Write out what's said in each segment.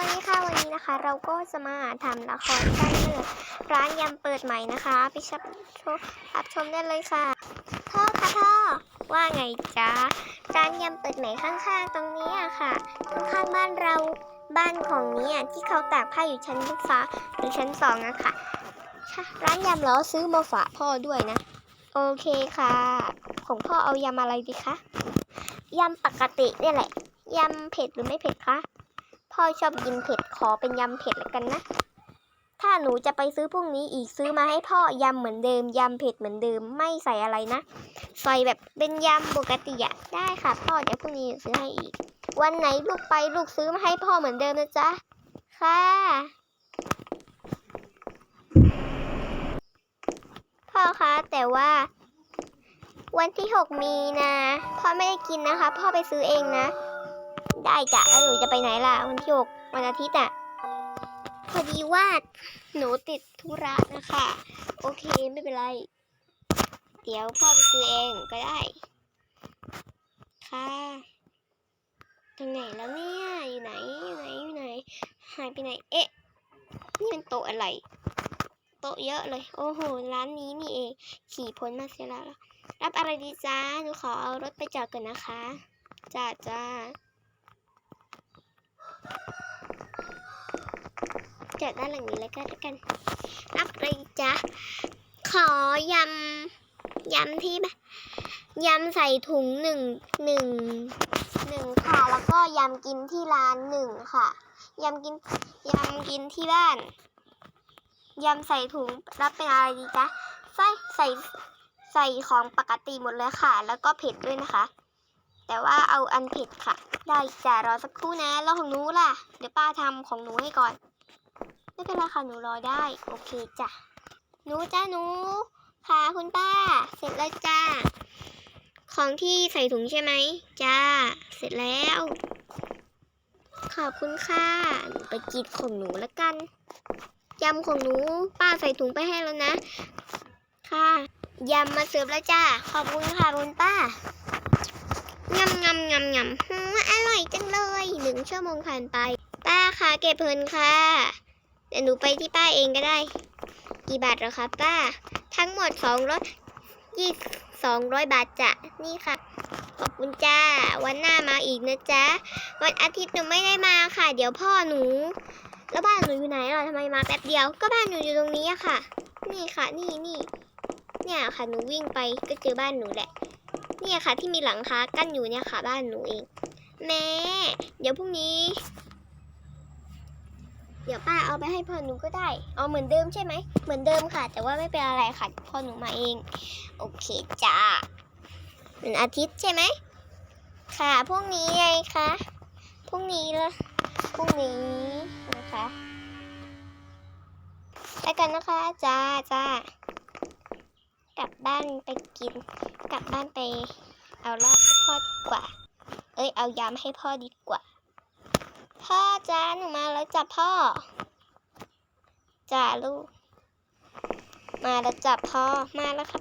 วัสดีค่ะวันนี้นะคะ เราก็จะมาทำละครกันเลยร้านยำเปิดใหม่นะคะไปชับชมรับชมได้เลยค่ะพ่อคะพ่อว่าไงจ๊ะร้านยำเปิดใหม่ข้างๆ ตรงนี้อะค่ะข้างบ้านเราบ้านของเนี้ที่เขาตากผ้าอยู่ชั้นฟ้าหรือชั้นสองอะค่ะร้านยำเหรอซื้อมาฝากพ่อด้วยนะ โอเคค่ะ ของพ่อเอายำอะไรดีคะยำปกติเนี่ยแหละยำเผ็ดหรือไม่เผ็ดคะ พ่อชอบกินเผ็ดขอเป็นยำเผ็ดแล้วกันนะ ถ้าหนูจะไปซื้อพรุ่งนี้อีกซื้อมาให้พ่อยำเหมือนเดิมยำเผ็ดเหมือนเดิมไม่ใส่อะไรนะ ใส่แบบเป็นยำปกติอะได้ค่ะพ่อเดี๋ยวพรุ่งนี้ซื้อให้อีก วันไหนลูกไปลูกซื้อมาให้พ่อเหมือนเดิมนะจ๊ะค่ะพ่อคะแต่ว่า วันที่หกมีนะพ่อไม่ได้กินนะคะ พ่อไปซื้อเองนะ ได้จ้ะแล้วหนูจะไปไหนล่ะวันที่หกวันอาทิตย์อะพอดีว่าหนูติดธุระนะคะ โอเคไม่เป็นไร เดี๋ยวพ่อไปซื้อเองก็ได้ ค่ะตรงไหนแล้วเนี่ยอยู่ไหนอยู่ไหนอยู่ไหนหายไปไหนเอ๊ะนี่เป็นโต๊ะอะไร โต๊ะเยอะเลย โอ้โหร้านนี้นี่เองขี่พ้นมาเสียแล้วรับอะไรดีจ้าหนูขอเอารถไปจอดก่อนนะคะจ้าจ้า จอดด้านหลังนี้แล้วก็แล้วกันรับเลยจ้ะขอยำยำที่แบบยำใส่ถุงหนึ่งหนึ่งหนึ่งค่ะ แล้วก็ยำกินที่ร้านหนึ่งค่ะยำกินยำกินที่บ้านยำใส่ถุงรับเป็นอะไรดีจ๊ะใส่ใส่ใส่ของปกติหมดเลยค่ะ แล้วก็เผ็ดด้วยนะคะ แต่ว่าเอาอันเผ็ดค่ะ ได้จ้ะรอสักครู่นะแล้วของหนูล่ะ เดี๋ยวป้าทำของหนูให้ก่อน ไม่เป็นไรค่ะหนูรอได้ โอเคจ้ะหนูจ้าหนู ค่ะคุณป้า เสร็จแล้วจ้า ของที่ใส่ถุงใช่ไหมจ้า เสร็จแล้ว ขอบคุณค่ะหนูไปกินของหนูแล้วกันยำของหนูป้าใส่ถุงไปให้แล้วนะ ค่ะยำมาเสิร์ฟแล้วจ้า ขอบคุณค่ะคุณป้ายำยำยำยำหืมอร่อยจังเลยหนึ่งชั่วโมงผ่านไป ป้าคะเก็บเพลินค่ะ เดี๋ยวหนูไปที่ป้าเองก็ได้ กี่บาทเหรอคะป้า ทั้งหมดสองร้อยยี่สองร้อยบาทจ้ะนี่ค่ะ ขอบคุณจ้า วันหน้ามาอีกนะจ๊ะ วันอาทิตย์หนูไม่ได้มาค่ะ เดี๋ยวพ่อหนู แล้วบ้านหนูอยู่ไหนล่ะทำไมมาแป๊บเดียว ก็บ้านหนูอยู่ตรงนี้อะค่ะ นี่ค่ะ นี่นี่ เนี่ยค่ะ หนูวิ่งไปก็เจอบ้านหนูแหละ เนี่ยค่ะ ที่มีหลังคากั้นอยู่เนี่ยค่ะ บ้านหนูเอง แม่ เดี๋ยวพรุ่งนี้ เดี๋ยวป้าเอาไปให้พ่อหนูก็ได้ เอาเหมือนเดิมใช่ไหม เหมือนเดิมค่ะ แต่ว่าไม่เป็นอะไรค่ะ พ่อหนูมาเอง โอเคจ้าเป็นอาทิตย์ใช่ไหม ค่ะพรุ่งนี้ไงคะพรุ่งนี้ละพรุ่งนี้นะคะไปกันนะคะจ้าจ้ากลับบ้านไปกิน กลับบ้านไป เอาลาบให้พ่อดีกว่า เอ้ยเอายำให้พ่อดีกว่า พ่อจ้าหนูมาแล้วจ้ะพ่อจ้าลูก มาแล้วจ้ะพ่อมาแล้วค่ะ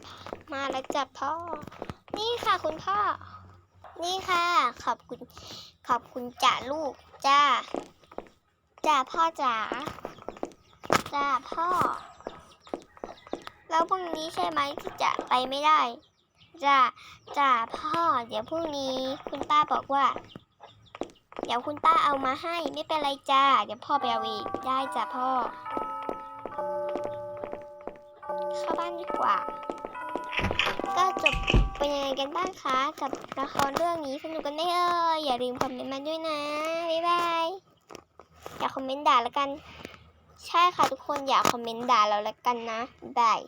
มาแล้วจ้ะพ่อ นี่ค่ะคุณพ่อ นี่ค่ะ ขอบคุณ ขอบคุณจ้าลูกจ้าจ้าพ่อจ๋าจ้าพ่อ แล้วพรุ่งนี้ใช่ไหมที่จะไปไม่ได้จ้าจ้าพ่อ เดี๋ยวพรุ่งนี้คุณป้าบอกว่า เดี๋ยวคุณป้าเอามาให้ไม่เป็นไรจ้า เดี๋ยวพ่อไปเอาเองได้จ้ะพ่อ เข้าบ้านดีกว่า ก็จบเป็นยังไงกันบ้างคะกับละครเรื่องนี้สนุกกันไหมเอ่ยอย่าลืมคอมเมนต์มาด้วยนะ บ๊ายบายอย่าคอมเมนต์ด่าแล้วกัน ใช่ค่ะทุกคนอย่าคอมเมนต์ด่าเราแล้วกันนะบาย